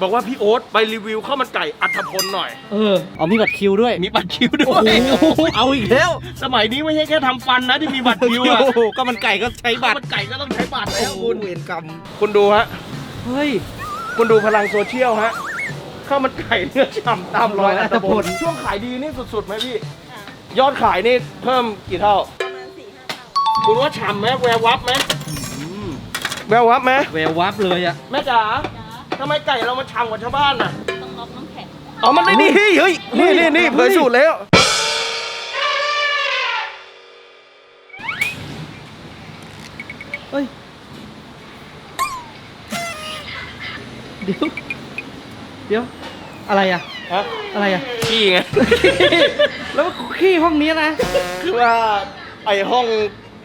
บอกว่าพี่โอ๊ตไปรีวิวข้าวมันไก่อัฐพลหน่อย เออเอามีบัตรคิวด้วย มีบัตรคิวด้โอ้วยโหเอาอีกแล้ว สมัยนี้ไม่ใช่แค่ทำฟันนะที่มีบัตรคิวอะโอ้โหก็มันไก่ก็ใช้บัข้าวตรมันไก่ก็ต้องใช้บัตรโอ้แล้วโหคุณ เวรกรรมคุณดูฮะ เฮ้ย คุณดูพลังโซเชียลฮะข้าวมันไก่เนื้อฉ่ำตามรอยรอยอัอัตตภพพลลช่วงขายดีนี่สุดๆไหมพี่ ยอดขายนี่เพิ่มกี่เท่า ประมาณสี่ห้าเท่าคุณว่าฉ่ำไหมแวววับไหมแวววับไหมแวววับเลยอะแม่จ๋า จ้า ทำไมไก่เรามาฉ่ำกว่าชาวบ้านน่ะต้องล็อกน้ำแข็งอ๋อมันได้ดีเฮ้ยนี่นี่นี่เผยสูตรแล้ว เฮ้ย เดี๋ยว เดี๋ยว อะไรอะฮะอะไรอะขี้ไง แล้วขี้ห้องนี้นะ คือว่าไอห้อง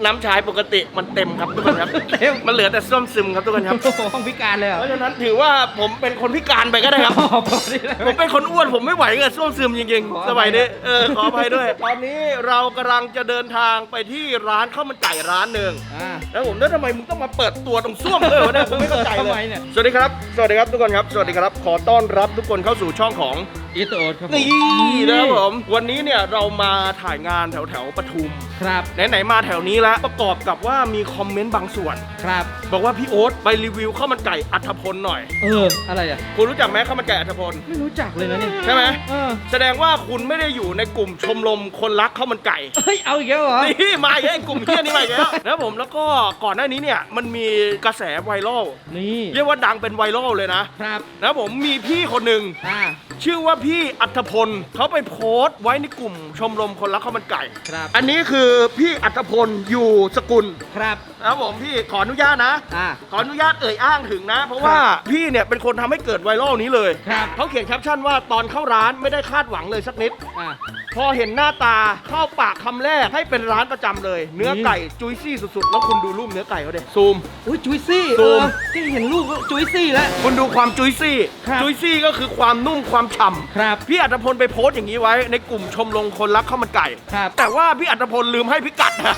น้ำชายปกติมันเต็มครับทุกคนครับ เต็ม มันเหลือแต่ส้วมซึมครับทุกคนครับ โอ้โหห้องพิการเลยเหรเพอราะฉะนั้นถือว่าผมเป็นคนพิการไปก็ได้ครับอ๋อพอดีเลยผมเป็นคนอ้วนผมไม่ไหวกับส้วมซึมจริงขอๆอภัยสมัยนี้เออขออภัยด้วย ตอนนี้เรากำลังจะเดินทางไปที่ร้านข้าวมันไก่ร้านหนึ่งอ่า แล้วผมแล้วทำไมมึงต้องมาเปิดตัวตรงส้วมเลยวะเนี่ยผมไม่เข้าใจทำเลไมยเนี่ย สวัสดีครับ สวัสดีครับทุกคนครับสวัสดีครับ ขอต้อนรับทุกคนเข้าสู่ช่องของ อีทโอ๊ตครับผมนี่นะครับผมวันนี้เนี่ยเรามาถ่ายงานแถวแถวๆปทุมครับ ไหนๆมาแถวนี้แล้วประกอบกับว่ามีคอมเมนต์บางส่วน ครับ บอกว่าพี่โอ๊ตไปรีวิวข้าวมันไก่อัฐพลหน่อย เออ อะไรอะ คุณรู้จักไหมข้าวมันไก่อัฐพล ไม่รู้จักเลยนะเนี่ยใช่ไหม เออแสดงว่าคุณไม่ได้อยู่ในกลุ่มชมรมคนรักข้าวมันไก่ เฮ้ย เอาอีกแล้วเหรอ นี่มาอีกแล้วไอ้กลุ่มเฮี้ยนี่มาอีกแล้วนะครับผมแล้วก็ก่อนหน้านี้เนี่ยมันมีกระแสไวรัลนี่เรียกว่าดังเป็นไวรัลเลยนะครับ นะครับผมมีพี่คนหนึ่ง อ่า ชื่อว่าพี่อัธพลเขาไปโพสต์ไว้ในกลุ่มชมรมคนรักข้าวมันไก่ ครับ อันนี้คือพี่อัธพล อยู่สกุลครับ นะครับผมพี่ขออนุญาตนะ อ่า ขออนุญาตเอ่ยอ้างถึงนะ เพราะว่าพี่เนี่ยเป็นคนทำให้เกิดไวรัลนี้เลยครับ เขาเขียนแคปชั่นว่าตอนเข้าร้านไม่ได้คาดหวังเลยสักนิด อ่า พอเห็นหน้าตาเข้าปากคำแรกให้เป็นร้านประจำเลย เนื้อไก่จุยซี่สุดๆ แล้วคุณดูรูปเนื้อไก่เขาเด็ซูม อุ้ยจุยซี่ซูเอมอที่เห็นรูปก็จุยซี่แล้ว คุณดูความจุยซี่ครับ จุยซี่ก็คือความนุ่มความฉ่ำ ครับ พี่อัตพลไปโพสต์อย่างนี้ไว้ในกลุ่มชมรมคนรักข้าวมันไก่ ครับแต่ว่าพี่อัตพลลืมให้พิกัดนะ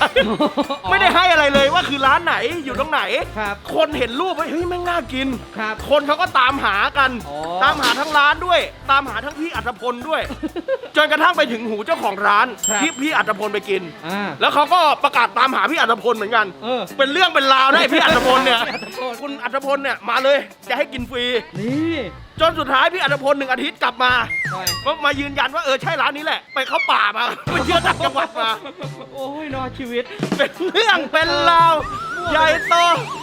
ไม่ได้ให้อะไรเลยว่าคือร้านไหนอยู่ตรงไหน ครับคนเห็นรูปไว้เฮ้ยแม่งน่ากิน ครับคนเขาก็ตามหากัน อ๋อ ตามหาทั้งร้านด้วย ตามหาทั้งพี่อัตพลด้วย จนกระทั่งไปถึงหูเจ้าของร้านครับที่พี่อัตพลไปกิน อ่าแล้วเขาก็ประกาศตามหาพี่อัตพลเหมือนกัน เออเป็นเรื่องเป็นราวนะไอ้พี่อัตพลเนี่ยพี่อัตพล คุณอัตพลเนี่ยมาเลยจะให้กินฟรี นี่จนสุดท้ายพี่อัตพลหนึ่งอาทิตย์กลับมาใช่ก็มายืนยันว่าเออใช่ร้านนี้แหละ ไปเข้าป่ามา ไปเที่ยวต่างจังหวัดมา โอ้ยนอชีวิต เป็นเรื่องเป็นราว ใหญ่โต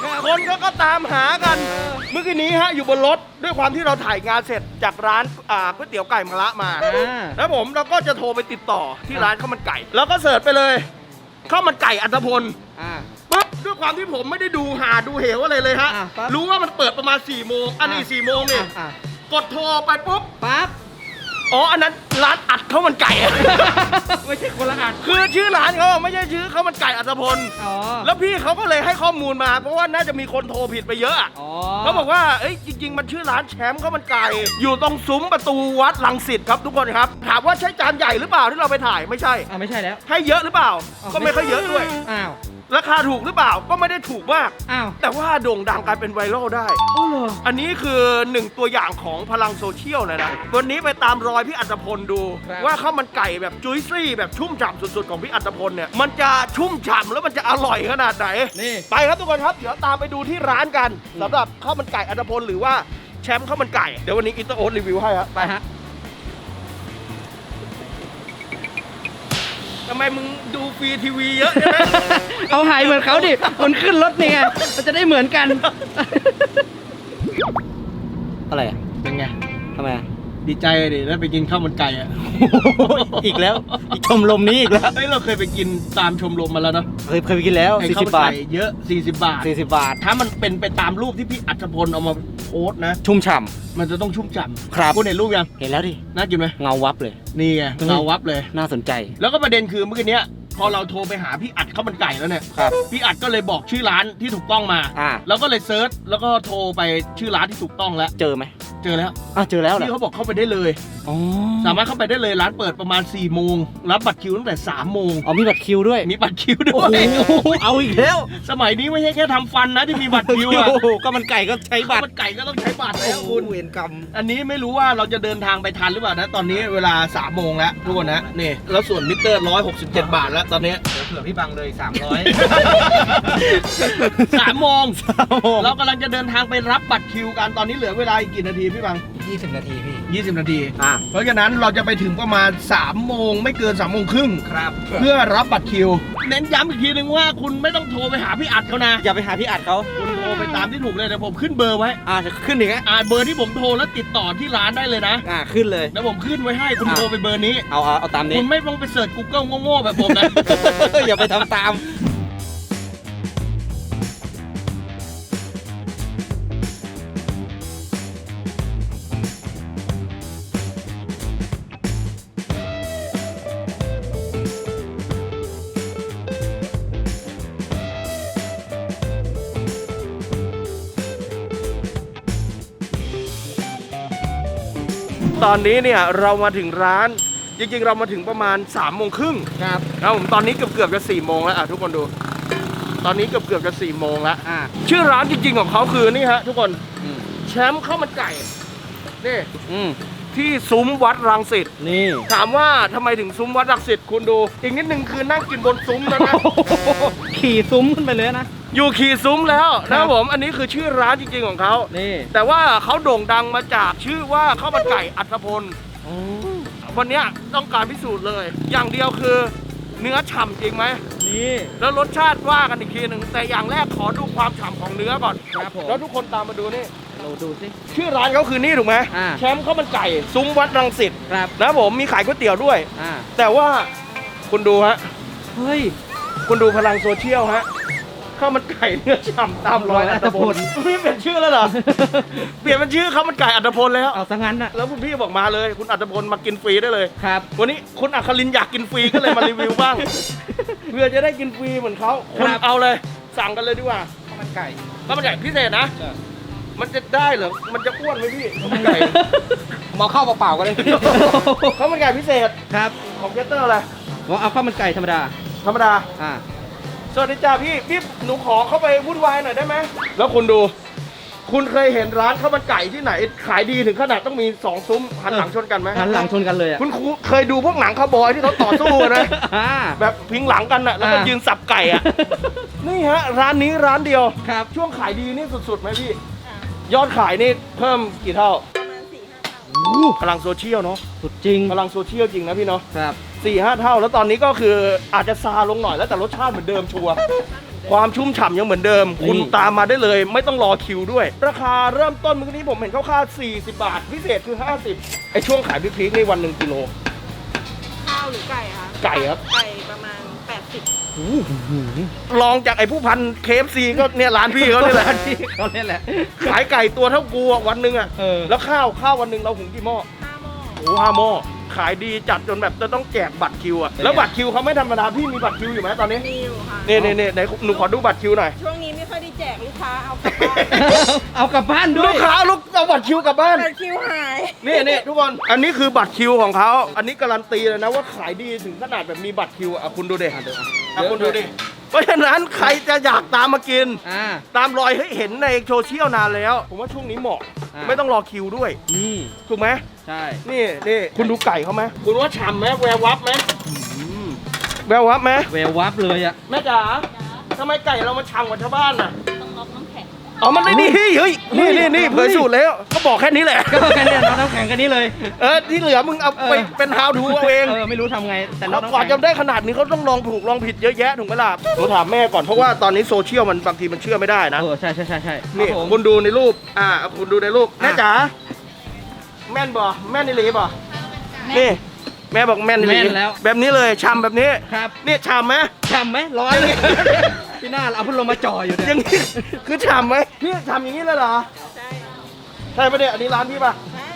ครับคนก็ก็ตามหากันเออเมื่อกี้นี้ฮะอยู่บนรถด้วยความที่เราถ่ายงานเสร็จจากร้านอ่าก๋วยเตี๋ยวไก่มะละมาอ่าแล้วผมเราก็จะโทรไปติดต่อที่ร้านข้าวมันไก่ แล้วก็เสิร์ชไปเลยข้าวมันไก่อัตพลอ่าปุ๊บด้วยความที่ผมไม่ได้ดูหาดูเหวอะไรเลยฮะอะปั๊บรู้ว่ามันเปิดประมาณ4ี่โมงอันนี้อะสี่โมงนี่อะกดโทรไปปุ๊บปั๊บ อ๋อ อันนั้นร้านอัดข้าวมันไก่อะไม่ใช่คนละอันคือชื่อร้านเขาอะไม่ใช่ชื่อข้าวมันไก่อัตพล อ๋อแล้วพี่เขาก็เลยให้ข้อมูลมา เพราะว่าน่าจะมีคนโทรผิดไปเยอะอะอ๋อเขาบอกว่า เอ้ย จริง ๆ มันชื่อร้านแชมป์ข้าวมันไก่ อยู่ตรงซุ้มประตูวัดลังสิตครับทุกคนครับ ถามว่าใช่จานใหญ่หรือเปล่าที่เราไปถ่าย ไม่ใช่ อ่าไม่ใช่แล้ว ให้เยอะหรือเปล่า อ๋อก็ไม่ค่อยเยอะด้วย อ้าว ราคาถูกหรือเปล่าก็ไม่ได้ถูกมาก อ้าวแต่ว่าโด่งดังกลายเป็นไวรัลได้โอ้เหรอ อันนี้คือหนึ่งตัวอย่างของพลังโซเชียลเลยนะ วันนี้ไปตามรอยพี่อัตพลดู ครับว่าข้าวมันไก่แบบจุ้ยซี่แบบชุ่มฉ่ำสุดๆของพี่อัตพลเนี่ย มันจะชุ่มฉ่ำแล้วมันจะอร่อยขนาดไหนนี่ ไปครับทุกคนครับ เดี๋ยวตามไปดูที่ร้านกันสำหรับข้าวมันไก่อัตพลหรือว่าแชมป์ข้าวมันไก่ เดี๋ยววันนี้อินเตอร์โอ๊ตรีวิวให้ครับไปฮะ ทำไมมึงดูฟรีทีวีเยอะใช่ไหมเอาหายเหมือนเขาดิมันขึ้นรถนี่ไงมันจะได้เหมือนกัน อะไรอะเป็นไงทำไมอะ ดีใจดิได้ไปกินข้าวมันไก่อะอีกแล้ว อีกชมรมนี้อีกแล้วเฮ้ยเราเคยไปกินตามชมรมมาแล้วเนาะเคยเคยไปกินแล้วไอ้สี่ข้าวสิมับบาทไก่เยอะ 40 บาทสี่สิบบาท ถ้ามันเป็นไปตามรูปที่พี่อัจพลเอามาโพสต์นะ ชุ่มฉ่ มันจะต้องชุ่มฉ่ำครับคุณเห็นรูปยังำเห็นแล้วดิ น่ากินไหมเงาวับเลย นี่ไงอืมเงาวับเลย น่าสนใจ แล้วก็ประเด็นคือเมื่อกี้เนี้ยพอเราโทรไปหาพี่อัดข้าวมันไก่แล้วเนี่ยครับ พี่อัดก็เลยบอกชื่อร้านที่ถูกต้องมาอ่าแล้วก็เลยเซิร์ชแล้วก็โทรไปชื่อร้านที่ถูกต้องแล้ว เจอไหม เจอแล้วอะเจอแล้วเหรพี่อเขาบอกเข้าไปได้เลย อ๋อสามารถเข้าไปได้เลยร้านเปิดประมาณ4ี่โมงรับบัตรคิวตั้งแต่3ามโมงอ๋อมีบัตรคิวด้วยมีบัตรคิวด้โอ้วยโหเอาอีกแล้วสมัยนี้ไม่ใช่แค่ทำฟันนะที่มีบัตรคิวอะโอ้โหก็มันไก่ก็ใช้บัตรมันไก่ก็ต้องใช้บัตรแล้วโอ้โหคุณเวรกรรมอันนี้ไม่รู้ว่าเราจะเดินทางไปทันหรือเปล่านะตอนนี้เวลา3ามโมงแล้วทุกคนนะนี่แล้วส่วนมิเตอร์167 บาทแล้วตอนนี้ เผื่อพี่บังเลย 300 สามโมง เรากำลังจะเดินทางไปรับบัตรคิวกันตอนนี้เหลือเวลาอีกกี่นาทีพี่บัง 20 นาทีพี่ 20 นาที อะเพราะฉะนั้นเราจะไปถึงประมาณ3โมงไม่เกิน3โมงครึ่งครับ เพื่อรับบัตรคิว เน้นย้ำอีกทีนึงว่าคุณไม่ต้องโทรไปหาพี่อัดเขานะ อย่าไปหาพี่อัดเขาคุณโทรไปตามที่ถูกเลยเดี๋ยวผมขึ้นเบอร์ไว้ อะจะขึ้นอีกอะอ่าเบอร์ที่ผมโทรแล้วติดต่อที่ร้านได้เลยนะอะขึ้นเลยแล้วผมขึ้นไว้ให้คุณอะโทรไปเบอร์นี้ เอาเอาเอาตามนี้ คุณไม่ต้องไปเสิร์ช Google โง่ๆแบบผมนะ อย่าไปทำตาม ตอนนี้เนี่ยเรามาถึงร้าน จริงๆ เรามาถึงประมาณ3ามโมงครึ่งครับครับผมตอนนี้เกือบเกือบๆจะสี่โมงแล้วอะทุกคนดู ตอนนี้เกือบเกือบๆจะสี่โมงแล้วอะชื่อร้านจริงๆของเขาคือนี่ฮะทุกคนอืมแชมป์ข้าวมันไก่นี่อืมที่ซุ้มวัดรังสิตนี่ ถามว่าทำไมถึงซุ้มวัดรังสิตคุณดู อีกนิดนึงคือนั่งกินบนซุ้มแล้วนะ ขี่ซุ้มขึ้นไปเลยนะ อยู่ขี่ซุ้มแล้วครันะบผมอันนี้คือชื่อร้านจริงๆของเขา นี่แต่ว่าเขาโด่งดังมาจากชื่อว่าข้าวมันไก่อัฐพลอ๋อวันเนี้ยต้องการพิสูจน์เลย อย่างเดียวคือเนื้อฉ่ำจริงไหม นี่ แล้วรสชาติว่ากันอีกทีหนึ่งแต่อย่างแรกขอดูความฉ่ำของเนื้อก่อน ครับผม แล้วทุกคนตามมาดูนี่ เราดูสิ ชื่อร้านเขาคือนี่ถูกไหมอ่า แชมป์ข้าวมันไก่ ซุ้มวัดรังสิตครับ นะผมมีขายก๋วยเตี๋ยวด้วย อ่า แต่ว่าคุณดูฮะ เฮ้ย คุณดูพลังโซเชียลฮะ ข้าวมันไก่เนื้อฉ่ำตามรอยอัตพลพี่เปลี่ยนชื่อแล้วเหรอ เปลี่ยนเป็นชื่อข้าวมันไก่อัตพลแล้ว เอาซะงั้นน่ะแล้วคุณพี่บอกมาเลย คุณอัตพลมากินฟรีได้เลย ครับ วันนี้คุณอัครินทร์อยากกินฟรีก็เลยมารีวิวบ้าง เพื่อจะได้กินฟรีเหมือนเขาคุณครับเอาเลย สั่งกันเลยดีกว่าข้าวมันไก่ข้าวมันไก่พิเศษนะใช่มันจะได้เหรอ มันจะอ้วนไหมพี่ข้าวมันไก่มาเข้าเปล่าๆกันเลยข้าวมันไก่พิเศษ ครับ ของเกสเตอร์อะไรว่าเอาข้าวมันไก่ธรรมดา ธรรมดา อ่า สวัสดีจ้าพี่พี่หนูขอเข้าไปวุ่นวายหน่อยได้ไหมแล้วคุณดู คุณเคยเห็นร้านข้าวมันไก่ที่ไหน ขายดีถึงขนาดต้องมีสองซุ้มหันหลังชนกันไหมหันหลังชนกันเลยอะ คุณครูเคยดูพวกหนังคาวบอยที่เขาต่อสู้กันนะ อ่า แบบพิงหลังกันน่ะแล้วก็อ่ายื ยืนสับไก่อะ นี่ฮะ ร้านนี้ร้านเดียว ครับ ช่วงขายดีนี่สุดๆไหมพี่ค่ะยอดขายนี่เพิ่มกี่เท่า พลังโซเชียลเนาะสุดจริงพลังโซเชียลจริงนะพี่เนาะครับสี่ห้าเท่า แล้วตอนนี้ก็คืออาจจะซาลงหน่อยแล้วแต่รสชาติเหมือนเดิมชัวร์ความชุ่มฉ่ำยังเหมือนเดิมนี่คุณตามมาได้เลย ไม่ต้องรอคิวด้วย ราคาเริ่มต้นเมื่อกี้ผมเห็นคร่าวๆ40 บาท พิเศษคือ 50ไอช่วงขายพีคๆนี่วันหนึ่งกิโลข้าวหรือไก่คะไก่ครับไก่ประมาณ 80 ลองจากไอผู้พันเคฟซีก็เนี่ยร้านพี่เขาเนี่ยแหละที่เขาเนี่ยแหละ ขายไก่ตัวเท่ากูอะวันหนึ่งอะเออ แล้วข้าวข้าววันหนึ่งเราหุงกี่หม้อ5หม้อโอ้ห้าหม้อ ขายดีจัดจนแบบจะต้องแจกบัตรคิวอะเป็นไงแล้วบัตรคิวเขาไม่ธรรมดาพี่มีบัตรคิวอยู่ไหมตอนนี้มีอยู่ค่ะนี่นี่นี่ไหนหนูขอดูบัตรคิวหน่อย ช่วงนี้ไม่ค่อยได้แจกลูกค้าเอากลับบ้านเอากลับบ้านด้วลูยกค้าลูกเอาบัตรคิวกลับบ้านแต่คิวหาย นี่นี่ทุกคน อันนี้คือบัตรคิวของเขา อันนี้การันตีเลยนะว่าขายดีถึงขนาดแบบมีบัตรคิวอะคุณดูดิอะเดี๋ยวอะคุณดูดิ เพราะฉะนั้นใครจะอยากตามมากิน อ่า ตามรอยให้เห็นในโซเชียลนานแล้ว ผมว่าช่วงนี้เหมาะ อ่า ไม่ต้องรอคิวด้วย นี่ ถูกไหม ใช่ นี่นี่คุณดูไก่เขาไหมคุณว่าฉ่ำไหมแวววับไหมแวววับไหมแวววับเลยอะแม่จ๋าทำไมไก่เรามันฉ่ำกว่าชาวบ้านน่ะต้องน็อกน้ำแข็งอ๋อ มันไม่นี่เฮ้ยเฮ้ย นี่นี่นี่เผยสูตรแล้ว ก็บอกแค่นี้แหละ ก็แค่เนี้ยน้องน้ำแข็งกันนี้เลย เออ ที่เหลือมึงเอาไปเออเป็น how to เอาเอง เออ ไม่รู้ทำไง แต่น้แล้อวงน้ำกว่าแข็จะงได้ขนาดนี้เขาต้องลองถูกลองผิดเยอะแยะถูกไหมล่ะหนูถามแม่ก่อน เพราะว่าตอนนี้โซเชียลมันบางทีมันเชื่อไม่ได้นะ เออ ใช่ใช่ใช่ใช่นี่ครับผมคุณดูในรูป อ่า คุณดูในรูปอะแม่จ๋า แม่นบ่ แม่นในหลีบ่ นี่ แม่บอกแม่นในหลีแม่นแล้ว แบบนี้เลยชำแบบนี้ ครับนี่ชำไหมฉ่ำไหมร้อนเลย พี่หน้าเอาพัดลมมาจ่ออยู่เนี่ยอย่างนี้ คือชำไหมพี่ชำอย่างนี้เลยเหรอ ใช่ใช่ปะเนี่ยอันนี้ร้านพี่ป่ะใช่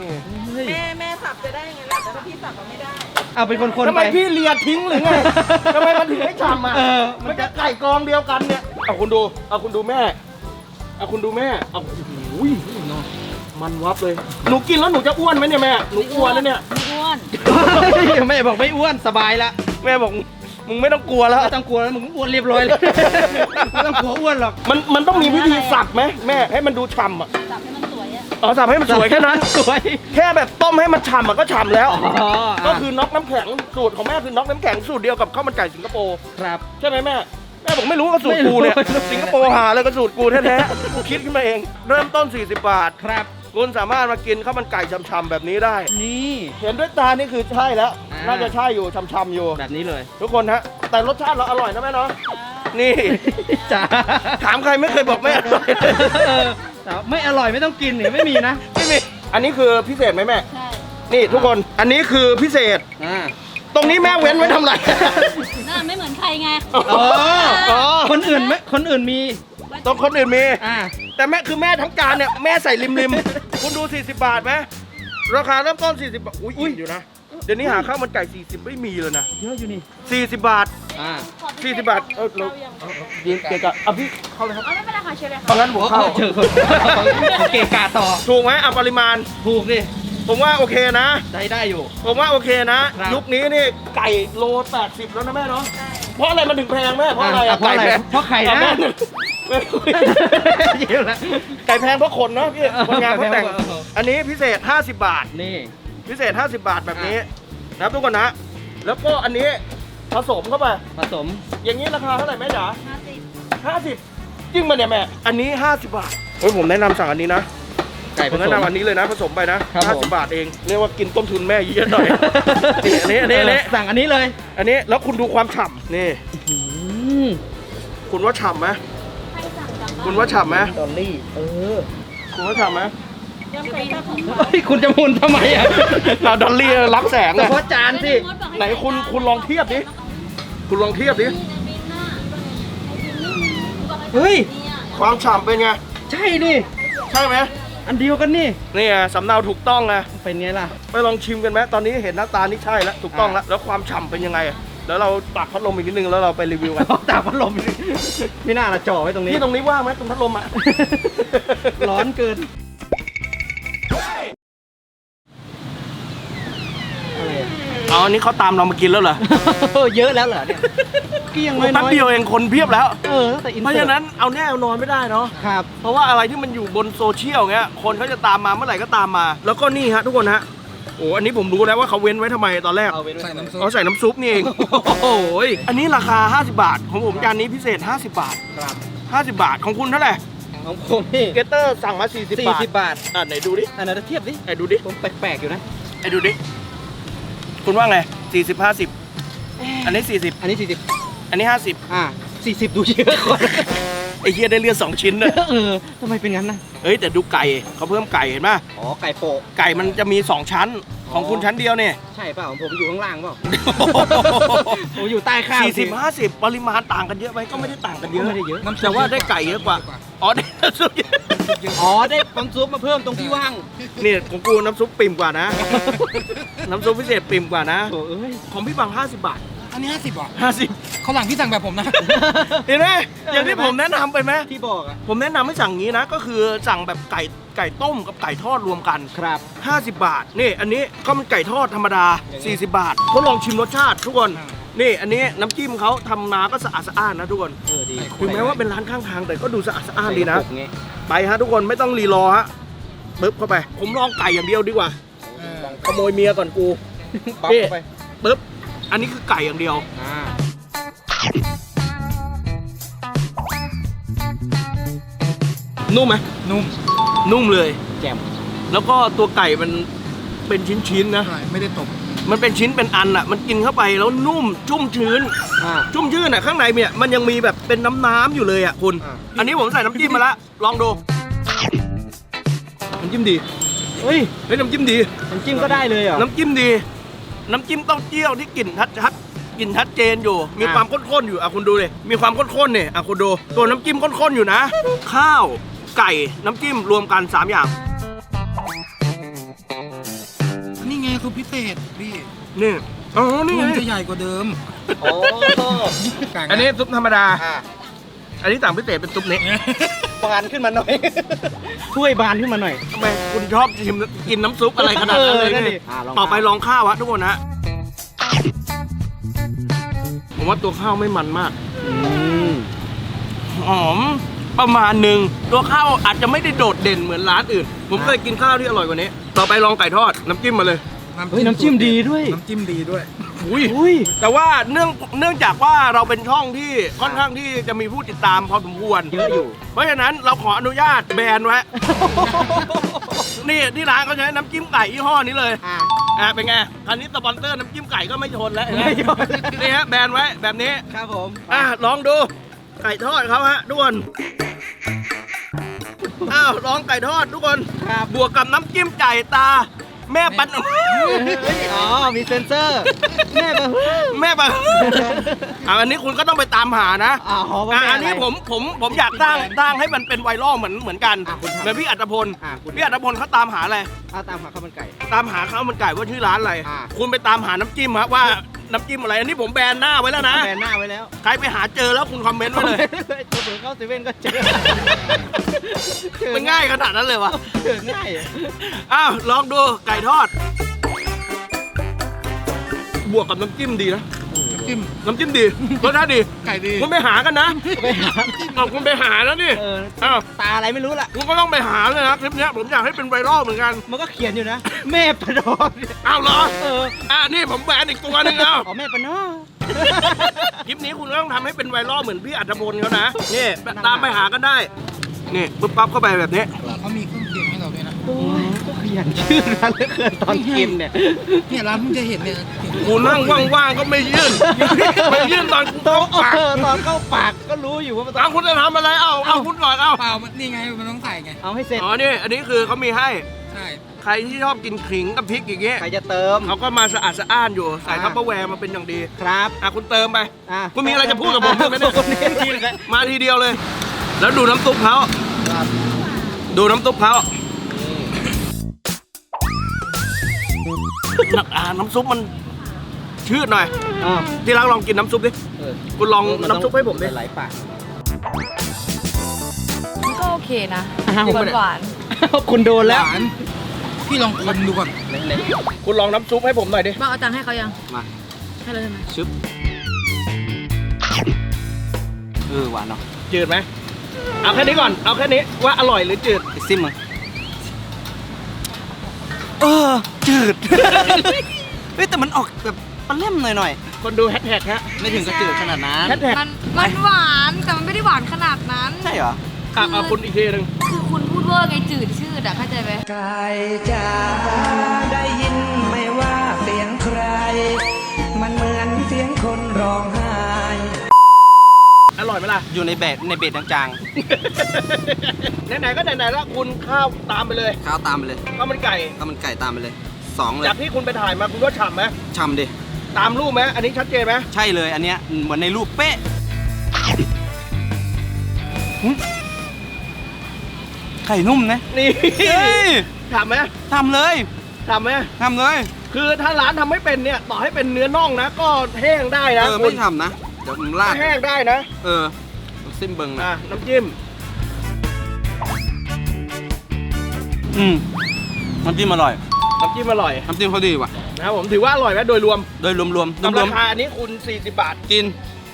นี่เฮ้ยแม่แม่สับจะได้ไงล่ะแต่ถ้าพี่สับก็ไม่ได้ เอาเป็นคนๆทำไมไป พี่เลียทิ้งหรือไง ทำไมมันถึงไม่ชำอะเออมันจะไก่กองเดียวกันเนี่ย เอาคุณดู เอาคุณดูแม่ เอาคุณดูแม่ เอาโอ้โห มันวับเลย หนูกินแล้วหนูจะอ้วนไหมเนี่ยแม่ หนูอ้วนนะเนี่ย ไม่อ้วนแม่บอกไม่อ้วนสบายละแม่บอกมึงไม่ต้องกลัวแล้ว ไม่ต้องกลัวแล้วมึงอ้วนเรียบร้อยเลยไม่ต้องกลัวอ้วนหรอก มันมันต้องมีวิธีสับไหมแม่ให้มันดูฉ่ำอะสับให้มันสวยอะอ๋อสับให้มันสวยแค่นั้นสวย แค่แบบต้มให้มันฉ่ำอะก็ฉ่ำแล้ว อ๋อก็คือน็อกน้ำแข็งสูตรของแม่คือน็อกน้ำแข็งสูตรเดียวกับข้าวมันไก่สิงคโปร์ครับ ใช่ไหไหมแม่ แม่บอกไม่รู้ว่าสูตรกูเนี่ยไม่รู้ สิงคโปร์หาเลยก็สูตรกูแท้ๆกูคิดขึ้นมาเอง เริ่มต้น 40 บาท ครับ คุณสามารถมากินข้าวมันไก่ฉ่ำๆแบบนี้ได้ นี่ เห็นด้วยตานี่คือใช่แล้ว อ่า น่าจะใช่อยู่ฉ่ำๆอยู่ แบบนี้เลย ทุกคนฮะ แต่รสชาติเราอร่อยนะแม่เนาะนี่ จ้าถามใครไม่เคยบอกไม่อร่อยเออแต่ไม่อร่อยไม่ต้องกินนี่ไม่มีนะไม่มีอันนี้คือพิเศษไหมแม่ ใช่ นี่ทุกคน อันนี้คือพิเศษ อ่า ตรงนี้แม่เว้นไว้ทำไร หน้าไม่เหมือนใครไง อ๋ออ๋อคนอื่นไม่คนอื่นมี ตรงคนอื่นมี อ่า แต่แม่คือแม่ทั้งจานเนี่ย แม่ใส่ริมริมๆคุณดู 40 บาทไหมราคาเริ่มต้น 40 บาท อุ้ยอิ่มอยู่นะ เดี๋ยวนี้หาข้าวมันไก่ 40 ไม่มีเลยนะ เยอะอยู่นี่ 40 บาท อ่า40 บาท เออเราดีเกะกะอะพี่เข้าเลยครับเอาไม่เป็นไรค่ะเชิญเลยเอางั้นผมเข้า เจอคนเกะกาต่อ ถูกไหมอะปริมาณ ถูกดิผมว่าโอเคนะ ได้ได้อยู่ ผมว่าโอเคนะ ครับ ยุคนี้นี่ไก่โล 80 แล้วนะแม่เนาะ เพราะอะไรมันถึงแพงแม่ เพราะอะไรอะอะเพราะอะไรไก่แพงเพราะไข่นะอ่แม่ แม่คุยเยอะแล้วไก่แพงเพราะคนเนาะพี่คนงานเขาแต่งแพงเพราะคนอันนี้พิเศษ 50 บาท นี่ พิเศษ 50 บาทแบบนี้นะครับทุกคนนะ แล้วก็อันนี้ผสมเข้าไป ผสม อย่างนี้ราคาเท่าไหร่แม่จ๋าห้าสิบ50จริงปะเนี่ยแม่ อันนี้ 50 บาทเฮ้ยผมแนะนำสั่งอันนี้นะ ไก่ผผมสแนะม นำอันนี้เลยนะผสมไปนะครับผม 50บาทเอง เรียกว่ากินต้นทุนแม่เยอะหน่อย นี่อันนี้อันนี้อันนี้สั่งอันนี้เลยอันนี้แล้วคุณดูความฉ่ำนี่ อืมคุณว่าฉ่ำไหม คุณว่าฉ่ำไหมดอลลี่ เออ คุณว่าฉ่ำไหมยำไก่ทอดของหวานเฮ้ยคุณจะมุนทำไมอะ เราดอลลี่รับแสงเฉอะพาะจานสิ ไหนคุณคุณลองเทียบดิ คุณลองเทียบดิ เฮ้ย ความฉ่ำเป็นไง ใช่ดิใช่ไหมอันเดียวกันนี่ นี่ไงสำเนาถูกต้องไงเป็นไงล่ะ ไปลองชิมกันไหมตอนนี้เห็นหน้าตานี่ใช่แล้วถูกต้องแล้ว แล้วความฉ่ำเป็นยังไงอะ แล้วเราตักพัดลมอีกนิดนึงแล้วเราไปรีวิวกันตากพัดลมนี่ไม่น่าละจ่อไว้ตรงนี้ที่ตรงนี้ว่างไหมตรงพัดลมอะ ร้อนเกินอะไรอะอ๋ออันนี้เขาตามเรามากินแล้วเหรอ เยอะแล้วเหรอเนี่ยเกลี้ยงน้อยแป๊บเดียวเองคนเพียบแล้ว เออตั้งแต่อินเพราะฉะนั้นเอาแน่เอานอนไม่ได้เนาะ ครับ เพราะว่าอะไรที่มันอยู่บนโซเชียลเงี้ย คนเขาจะตามมาเมื่อไหร่ก็ตามมา แล้วก็นี่ฮะทุกคนฮะ โอ้อันนี้ผมรู้แล้วว่าเขาเว้นไว้ทำไมตอนแรก เอาไปด้วยใส่น้ำซุปเอาใส่น้ำซุปนี่เอง โอ้โหยอันนี้ราคา 50 บาท ของผมจานนี้พิเศษ 50 บาท ครับ50 บาทของคุณเท่าไหร่ ของผมนี่เกเตอร์สั่งมา 40บาท40บาท อะไหนดูดิอันนั้นเทียบดิไหนดูดิผมแปลกๆอยู่นะ ไหนดูดิ คุณว่าไง 40 50 อันนี้ 40 อันนี้อันนี้40อ่า40ดูเยอะกว่า50 ไอ้เฮียได้เลือด2ชิ้นเลยเออทำไมเป็นงั้นนะเฮ้ยแต่ดูไก่เขาเพิ่มไก่เห็นป่ะอ๋อไก่โปะไก่มันจะมี2ชั้นของคุณชั้นเดียวเนี่ยใช่เปล่าของผมอยู่ข้างล่างเปล่าผมอยู่ใต้ข้าวสี่สิบห้าสิบปริมาณต่างกันเยอะไหมก็ไม่ได้ต่างกันเยอะไม่ได้เยอะแต่ว่าได้ไก่เยอะกว่าอ๋อได้น้ำซุปเยอะอ๋อได้น้ำซุปมาเพิ่มตรงที่ว่างนี่ของกูน้ำซุปปิ่มกว่านะ น้ำซุปพิเศษปิ่มกว่านะโอ้เอ้ยของพี่บัง50บาท อันนี้50บาท50เขาวหลังพี่สั่งแบบผมนะ เห็นไหมเอออย่างที่เห็นไหมผมแนะนำไปไหมที่บอกอะผมแนะนำให้สั่งงี้นะ ก็คือสั่งแบบไก่ไก่ต้มกับไก่ทอดรวมกัน ครับ 50 บาท นี่ อันนี้ก็มันไก่ทอดธรรมดา อย่างนี้40 บาททดลองชิมรสชาติทุกคนนี่ อันนี้น้ำจิ้มเขาทำมาก็สะอาดสะอ้านนะทุกคน เออดีถึงแม้ว่าเป็นร้านข้างทางแต่ก็ดูสะอาดสะอ้านดีนะใส่กรปุกไงไปฮะทุกคนไม่ต้องรีรอฮะปึ๊บเข้าไป ผมลองไก่อย่างเดียวดีกว่า ขโมยเมียก่อนกู ปั๊บเข้าไป ปึ๊บ อันนี้คือไก่อย่างเดียว อ่านุ่มไหมนุ่มนุ่มเลย แจ่มแล้วก็ตัวไก่มันเป็นชิ้นๆนะใช่ไม่ได้ตบมันเป็นชิ้นเป็นอันอะ มันกินเข้าไปแล้วนุ่มชุ่มชื้น อ่า ชุ่มชื้นอะข้างในเนี่ยมันยังมีแบบเป็นน้ำน้ำๆอยู่เลยอะคุณ อ่าอันนี้ผมใส่น้ำจิ้มมาแล้วลองดูน้ำจิ้มดีเฮ้ยเฮ้ยน้ำจิ้มดี น้ำจิ้มก็ได้เลยเหรอน้ำจิ้มดี น้ำจิ้มเต้าเจี้ยวที่กลิ่นชัดชัดกลิ่นชัดเจนอยู่ มีอะ ความข้นๆอยู่อะคุณดูเลยมีความข้นๆเนี่ยอะคุณดูตัวน้ำจิ้มข้นๆอยู่นะ ข้าวไก่น้ำจิ้มรวมกัน3อย่างอันนี้ไงซุปพิเศษพี่นี่อ๋อนี่รุ่ไงนจะใหญ่กว่าเดิมโอ้ต่างกัอันนี้ซุปธรรมดาอ่าอันนี้ต่างพิเศษเป็นซุปนี้ป บานขึ้นมาหน่อย ถ้วยบานขึ้นมาหน่อย ทำไมคุณชอบชิมกินน้ำซุปอะไรขนาดนั้นเลยเออนั่นดิ เนี่ยอะลองต่อไปลองข้าวฮะทุกคนฮะผมว่าตัวข้าวไม่มันมากอืมหอมประมาณหนึ่งตัวข้าวอาจจะไม่ได้โดดเด่นเหมือนร้านอื่น ผมเคยกินข้าวที่อร่อยกว่านี้ ต่อไปลองไก่ทอดน้ำจิ้มมาเลย เฮ้ยน้ำจิ้มดีด้วย น้ำจิ้มดีด้วย อุ้ยอุ้ยแต่ว่าเนื่องเนื่องจากว่าเราเป็นช่องที่ค่อนข้างที่จะมีผู้ติดตามพอสมควรเยอะอยู่ เพราะฉะนั้นเราขออนุญาตแบนไว้ นี่ที่ร้านเขาใช้น้ำจิ้มไก่ยี่ห้อนี้เลยอะ อะเป็นไงคันนี้สปอนเซอร์น้ำจิ้มไก่ก็ไม่ชนแล้วเห็นไหมไม่ชน นี่ฮะแบนไว้แบบนี้ ครับผมอะลองดู ไก่ทอดเขาฮะทุกคนอ้าวลองไก่ทอดทุกคน ครับบวกกับน้ำจิ้มไก่ตา แม่ปันเฮ้ยอ๋อ มีเซ็นเซอร์ แม่ปะแม่ปันอะอันนี้คุณก็ต้องไปตามหานะอ่าหอมอะว่าแม่อันนี้อะไร ผมผมผมอยากสร้างสร้างให้มันเป็นไวรัลเหมือนเหมือนกันอะคุณทำเหมือนพี่อัตพลอะคุณ พี่อัตพลเขาตามหาอะไร อ่าตามหาข้าวมันไก่ ตามหาข้าวมันไก่ว่าชื่อร้านอะไร อะคุณไปตามหาน้ำจิ้มฮะว่า น้ำจิ้มอะไร อันนี้ผมแบนหน้าไว้แล้วนะ แบนหน้าไว้แล้วใครไปหาเจอแล้วคุณคอมเมนต์ไว้เลย ตัวเผื่อเข้าเซเว่นก็เจอเจอมันง่ายขนาดนั้นเลยวะเจอง่ายอะอ้าวลองดูไก่ทอด บวกกับน้ำจิ้มดีนะ จิ้ม น้ำจิ้มดี รสชาติดี ไก่ดี คุณไปหากันนะไปหา เอาคุณไปหาแล้วนี่เอออ้าวตาอะไรไม่รู้ล่ะ คุณก็ต้องไปหาเลยนะคลิปเนี้ยผมอยากให้เป็นไวรัลเหมือนกัน มันก็เขียนอยู่นะ แม่ปะนอมเนี่ยอ้าวเหรอ เอออะนี่ผมแบนอีกตัวหนึงแล้ว อ๋อแม่ปะนอม คลิปนี้คุณก็ต้องทำให้เป็นไวรัลเหมือนพี่อัตพลเขานะ นี่ ตามไปหากันได้ นี่ปุ๊บปั๊บเข้าไปแบบนี้ เขามีเครื่อง ยก็ขยันชื่อร้านเหลือเกินตอนกินเนี่ย เนี่ยร้านเพิ่งจะเห็นเนี่ยกูนั่งว่างๆก็ไม่ยื่นไม่ยื่นตอนกูตอเข้านปากเออตอนเข้าปากก็รู้อยู่ว่ามันต้เอาองคุณจะทำอะไรเอาเอาคุณก่อนเอาเปล่ามันนี่ไงมันต้องใส่ไง เอาให้เสร็จ อ๋อนี่อันนี้คือเขามีให้ใช่ ใครที่ชอบกินขิงกับพริกอย่างเงี้ยใครจะเติม เขาก็มาสะอาดสะอ้านอยู่ใส่อ่า ทัพเปอร์แวร์มาเป็นอย่างดีครับอะคุณเติมไป อะคุณมีอะไรจะพูดกับผมใช่ไหมเนี่ย คนนี้มาทีเดียวเลย แล้วดูน้ำซุปเขาครับดูน้ำซุปเขา นักอ่าน้ำซุปมันชืดหน่อย อะที่รักลองกินน้ำซุปดิ เออคุณลองน้ำซุปให้ผมดิไหลปากมันก็โอเคนะอ้าว หวานหวานคุณโดนแล้ว หวานพี่ลองคนดูก่อนเล็กคุณลองน้ำซุปให้ผมหน่อยดิ ๆบ้างเอาตังค์ให้เขายังๆมา ให้เลยใช่ไหมชึบเออหวานเนาะจืดไหม เอาแค่นี้ก่อน เอาแค่นี้ว่าอร่อยหรือจืดไปซิมมึง เออ จืด เฮ้ยแต่มันออกแบบปลาเล่มหน่อยคนดูแฮชแท็กฮะๆ ไม่ถึงกับจืดขนาดนั้น แฮชแท็กมันมันหวานแต่มันไม่ได้หวานขนาดนั้น ใช่เหรอ อะเอาคุณอีกทีหนึ่งคือคุณพูดเวอร์ไงจืดชืดอะเข้าใจไหมไก่จ๋าได้ยิน ร่อยไหมล่ะ อยู่ในแบบในเบสจางไหนๆก็ไหนๆแล้วคุณข้าวตามไปเลยๆข้าวตามไปเลยข้าวมันไก่ ข้าวมันไก่ตามไปเลยสองเลยจากที่คุณไปถ่ายมาคุณว่าฉ่ำไหมชำดิตามรูปไหมอันนี้ชัดเจนไหมใช่เลยอันเนี้ยเหมือนในรูปเป๊ะหึไข่นุ่มนะนี่เฮ้ยฉ่ำไหมทำเลยฉ่ำไหมทำเลย คือถ้าร้านทำไม่เป็นเนี่ย ต่อให้เป็นเนื้อน่องนะ ก็แห้งได้นะเออคุไม่ณทำนะเดี๋ยวมึงลาก็ดแห้งได้นะ เออซิมเบิงนะอะ น้ำจิ้ม อืมน้ำจิ้มอร่อย น้ำจิ้มอร่อย น้ำจิ้มเขาดีว่ะ นะครับผมถือว่าอร่อยไหมโดยรวมโดยรวมๆรวมกับรวรามคาอันนี้คุณ 40 บาท ๆกิน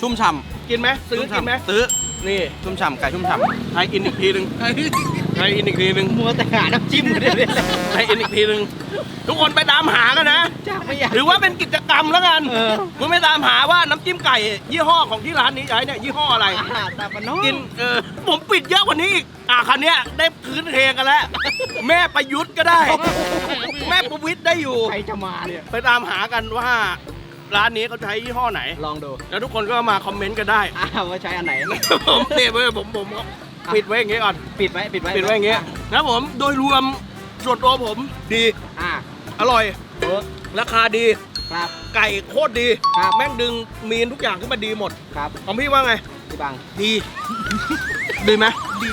ชุ่มฉ่ำกินไหมซื้อชุ่กินไหมฉ่ำซื้อนี่ชุ่มฉ่ำไก่ชุ่มฉ่ให้อินอีกทีหนึ่ง ให้อินอีกทีหนึ่งำมัวแต่หาน้ำจิ้มเลยให้อินอีกทีหนึ่งทุกคนไปตามหากันนะจ้าไม่อยากถือว่าเป็นกิจกรรมแล้วกันเออ คุณไปตามหาว่าน้ำจิ้มไก่ยี่ห้อของที่ร้านนี้ใช้เนี่ยยี่ห้ออะไรอาหารตาปะน้องกินเออผมปิดเยอะกว่านี้อีก อะคันเนี้ยได้คืนเพลงกันแล้ว แม่ประยุทธ์ก็ได้ แม่ประวิทย์ได้อยู่ ใครจะมาเนี่ย ไปตามหากันว่า ร้านนี้เขาใช้ยี่ห้อไหน ลองดูแล้วทุกคนก็มาคอมเมนต์กันได้ อ้าวว่าใช้อันไหนผมเตะไว้ผมผม ปิดไว้อย่างงี้ก่อน ปิดไว้ปิดไว้ปิดไว้อย่างงี้นะผม โดยรวมส่วนตัวผมดี อ่าอร่อยเวิร์กราคาดี ครับ ไก่โคตรดี ครับ แม่งดึงมีนทุกอย่างขึ้นมาดีหมด ครับของพี่ว่าไง พี่บังดี ดีไหมดี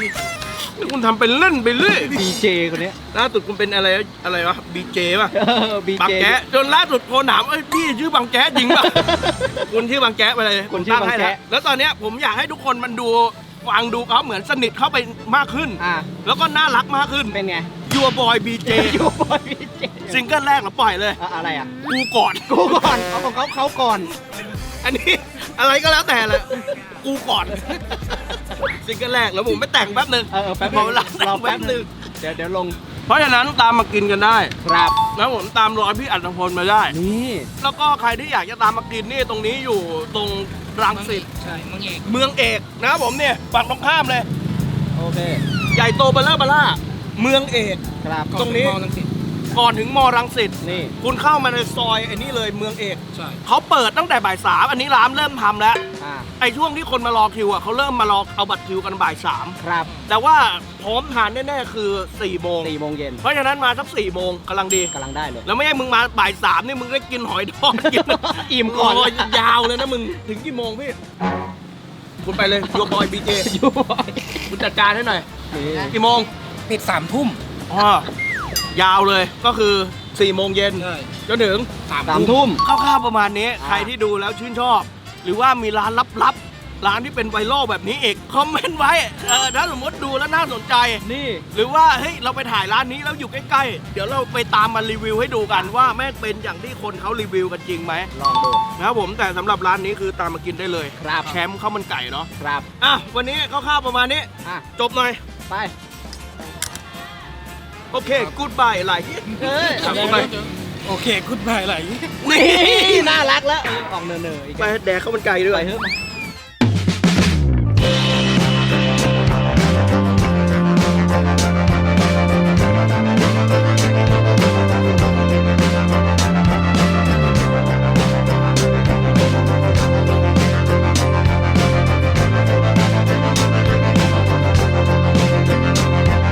นี่คุณทำเป็นเล่นไปเรื่อยบีเจคนเนี้ยล่าสุดคุณเป็นอะไรอะไรวะบีเจป่ะ บีบางเจ แจ๊ะจนล่าสุดโทรถามเอ้ยพี่ชื่อบางแจ๊ะจริงป่ะ คุณชื่อบางแจ๊ะไปเลยคุณชื่อบางแจ๊ะ ตั้ให้ล้วแล้วตอนเนี้ยผมอยากให้ทุกคนมันดู ฟังดูเขาเหมือนสนิทเข้าไปมากขึ้น อ่า แล้วก็น่ารักมากขึ้นเป็นไงยัวบอยบีเจอยู่บอยพีเจซิงเกิลแรกเราปล่อยเลยอะอะไรอะ กูก่อนกูก่อนเอาของเขาเขาก่อน อันนี้อะไรก็แล้วแต่แหละกูก่อนซิงเกิลแรกแล้วผมไปแต่งแป๊บหนึงเออเออแป๊บขอเวลารอแป๊บหนึงเดี๋ยวเดี๋ยวลงเพราะฉะนั้นตามมากินกันได้ครับนะผมตามรอยพี่อัตพลมาได้ นี่ แล้วก็ใครที่อยากจะตามมากินนี่ตรงนี้อยู่ตรง รังสิตใช่เมืองเอกเมืองเอกนะครับผมเนี่ยฝั่งตรงข้ามเลย โอเค ใหญ่โตเบลเลอร์เบล่าเมืองเอก ครับตรงนี้ก่อถึมอลังสิต ก่อนถึงมอรังสิตนี่ คุณเข้ามาในซอยไอ้นี่เลยเมืองเอกใช่เขาเปิดตั้งแต่บ่ายสามอันนี้ร้านเริ่มทำแล้ว อ่าไอ้ช่วงที่คนมารอคิวอะเขาเริ่มมารอเอาบัตรคิวกันบ่ายสามครับแต่ว่าพร้อมทานแน่ๆคือ4ี่โมงสี่โมงเย็นเพราะฉะนั้นมาสักสี่โมงกำลังดี กำลังได้เลย แล้วไม่ใช่มึงมาบ่ายสามนี่มึงได้กินหอยทอดกิน อิ่มก่อนโยาวเลยนะมึงถึงกี่โมงพี่ คุณไปเลยโยบอยบีเจอยู่บอยคุณจัดการให้หน่อยนี่กี่โมงปิดสามทุ่มอ๋อ ยาวเลยก็คือ4ี่โมงเย็นใช่จนถึงสามสามทุ่มทุ่มคร่าวๆประมาณนี้อ่าใครที่ดูแล้วชื่นชอบ หรือว่ามีร้านลับๆ ร้านที่เป็นไวรัลแบบนี้อีกคอมเมนต์ไว้เออถ้าสมมติดูแล้วน่าสนใจนี่ หรือว่าเฮ้ยเราไปถ่ายร้านนี้แล้วอยู่ใกล้ๆ เดี๋ยวเราไปตามมารีวิวให้ดูกันว่าแม่งเป็นอย่างที่คนเขารีวิวกันจริงไหมลองดูนะครับผมแต่สำหรับร้านนี้คือตามมากินได้เลยครับแชมป์ข้าวมันไก่เนาะครับอะวันนี้คร่าวๆประมาณนี้อะจบหน่อยไป โอเค กูดบายอะไรเอ้ยอะกูดบายโอเคคุณบายไหล นี่น่ารักแล้วเออออกเนอๆอีกไปแดกข้าวมันไก่ด้วไปยเถอะ